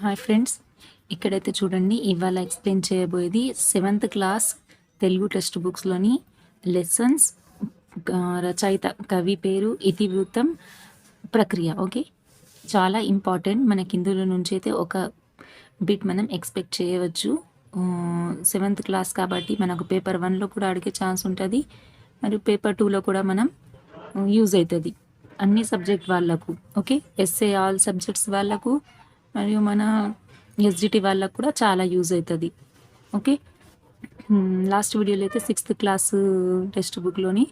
Hi friends ఇక్కడైతే చూడండి ఇవాళ ఎక్స్ప్లెయిన్ చేయబోయేది సెవెంత్ క్లాస్ తెలుగు టెక్స్ట్ బుక్స్లోని లెసన్స్ రచయిత కవి పేరు ఇతివృత్తం ప్రక్రియ ఓకే చాలా ఇంపార్టెంట్ మనకి ఇందులో నుంచి అయితే ఒక బిట్ మనం ఎక్స్పెక్ట్ చేయవచ్చు. సెవెంత్ క్లాస్ కాబట్టి మనకు పేపర్ వన్లో కూడా అడిగే ఛాన్స్ ఉంటుంది. మరియు పేపర్ టూలో కూడా మనం యూజ్ అవుతుంది. అన్ని సబ్జెక్ట్ వాళ్ళకు ఓకే ఎస్ఏ ఆల్ సబ్జెక్ట్స్ వాళ్ళకు మరియు మన ఎస్జిటి వాళ్ళకు కూడా చాలా యూజ్ అవుతుంది. ఓకే? లాస్ట్ వీడియోలో అయితే సిక్స్త్ క్లాస్ టెక్స్ట్ బుక్లోని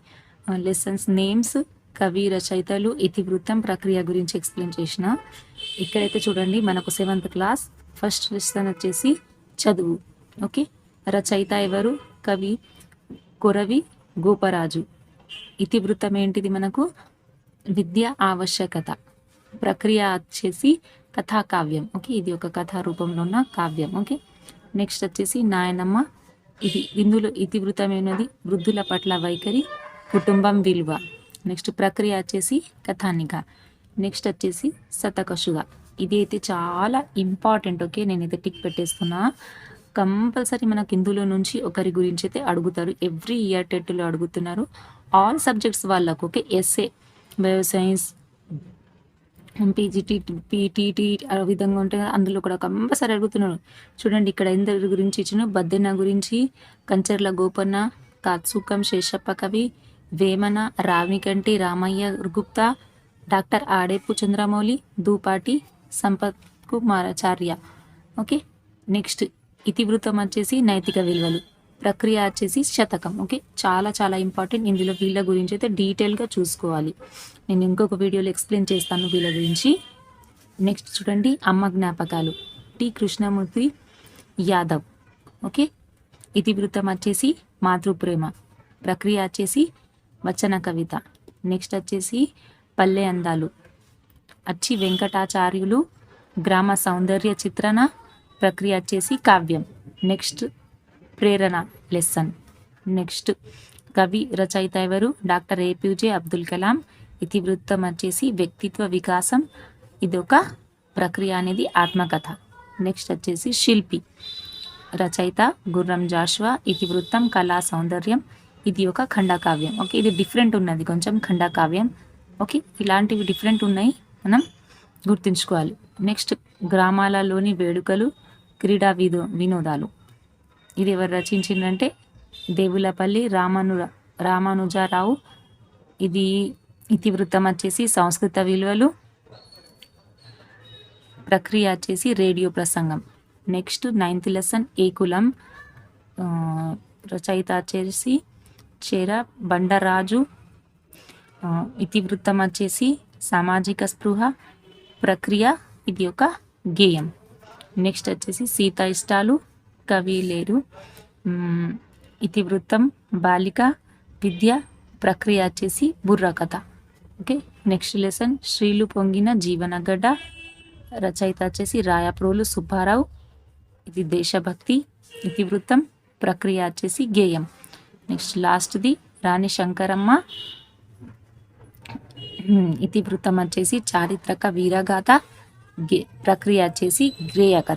లెసన్స్ నేమ్స్ కవి రచయితలు ఇతివృత్తం ప్రక్రియ గురించి ఎక్స్ప్లెయిన్ చేసిన. ఇక్కడైతే చూడండి మనకు సెవెంత్ క్లాస్ ఫస్ట్ లెసన్ వచ్చేసి చదువు. ఓకే? రచయిత ఎవరు? కవి కొరవి గోపరాజు. ఇతివృత్తం ఏంటిది మనకు? విద్య ఆవశ్యకత. ప్రక్రియ వచ్చేసి కథా కావ్యం ఓకే ఇది ఒక కథా రూపంలో ఉన్న కావ్యం. ఓకే నెక్స్ట్ వచ్చేసి నాయనమ్మ. ఇది ఇందులో ఇతివృతమైనది వృద్ధుల పట్ల వైఖరి కుటుంబం విలువ. నెక్స్ట్ ప్రక్రియ వచ్చేసి కథానిక. నెక్స్ట్ వచ్చేసి శతకషుగా ఇది అయితే చాలా ఇంపార్టెంట్. ఓకే నేనైతే టిక్ పెట్టేస్తున్నా. కంపల్సరీ మనకు ఇందులో నుంచి ఒకరి గురించి అయితే అడుగుతారు. ఎవ్రీ ఇయర్ టెట్లో అడుగుతున్నారు. ఆల్ సబ్జెక్ట్స్ వాళ్ళకు. Okay SA bioscience PGT PTT ఆ విధంగా ఉంటే అందులో కూడా కంపల్సరీ అడుగుతున్నారు చూడండి ఇక్కడ ఇందరి గురించి ఇచ్చిన బద్దెన గురించి కంచర్ల గోపన్న కాత్సుకం శేషప్ప కవి Vemana Ramikanti Ramayya Gupta doctor Adepu Chandramouli Dupati Sampath Kumaracharya. Okay next ఇతివృత్తం వచ్చేసి నైతిక విలువలు. ప్రక్రియ వచ్చేసి శతకం. ఓకే? చాలా చాలా ఇంపార్టెంట్. ఇందులో వీళ్ళ గురించి అయితే డీటెయిల్గా చూసుకోవాలి. నేను ఇంకొక వీడియోలో ఎక్స్ప్లెయిన్ చేస్తాను వీళ్ళ గురించి. నెక్స్ట్ చూడండి అమ్మ జ్ఞాపకాలు. టి. కృష్ణమూర్తి యాదవ్. ఓకే? ఇతివృత్తం వచ్చేసి మాతృప్రేమ. ప్రక్రియ వచ్చేసి వచన కవిత. నెక్స్ట్ వచ్చేసి పల్లె అందాలు. అచ్చి వెంకటాచార్యులు గ్రామ సౌందర్య చిత్రణ ప్రక్రియ వచ్చేసి కావ్యం. నెక్స్ట్ ప్రేరణ లెసన్. నెక్స్ట్ కవి రచయిత ఎవరు? Doctor APJ Abdul Kalam. ఇతివృత్తం వచ్చేసి వ్యక్తిత్వ వికాసం. ఇది ఒక ప్రక్రియ అనేది ఆత్మకథ. నెక్స్ట్ వచ్చేసి శిల్పి. రచయిత గుర్రం జాష్వా. ఇతివృత్తం కళా సౌందర్యం. ఇది ఒక ఖండకావ్యం. ఓకే ఇది డిఫరెంట్ ఉన్నది. కొంచెం ఖండకావ్యం. ఓకే ఇలాంటివి డిఫరెంట్ ఉన్నాయి. మనం గుర్తుంచుకోవాలి. నెక్స్ట్ గ్రామాలలోని వేడుకలు క్రీడా వినోదాలు. ఇది ఎవరు రచించిందంటే దేవులపల్లి రామాను రామానుజారావు. ఇది ఇతివృత్తం వచ్చేసి సంస్కృత విలువలు. ప్రక్రియ వచ్చేసి రేడియో ప్రసంగం. నెక్స్ట్ నైన్త్ లెసన్ ఏకులం రచయిత వచ్చేసి చేర బండరాజు. ఇతివృత్తం వచ్చేసి సామాజిక స్పృహ ప్రక్రియ ఇది ఒక గేయం. నెక్స్ట్ వచ్చేసి సీత ఇష్టాలు. కవి లేరు. ఇతివృత్తం బాలిక విద్య ప్రక్రియ వచ్చేసి బుర్ర కథ. Okay next lesson. శ్రీలు పొంగిన జీవనగడ్డ రచయిత వచ్చేసి రాయప్రోలు సుబ్బారావు. ఇది దేశభక్తి ఇతివృత్తం ప్రక్రియ వచ్చేసి గేయం. నెక్స్ట్ లాస్ట్ది రాణి శంకరమ్మ. ఇతివృత్తం వచ్చేసి చారిత్రక వీరగాథ. గే ప్రక్రియ వచ్చేసి గ్రేయ కథ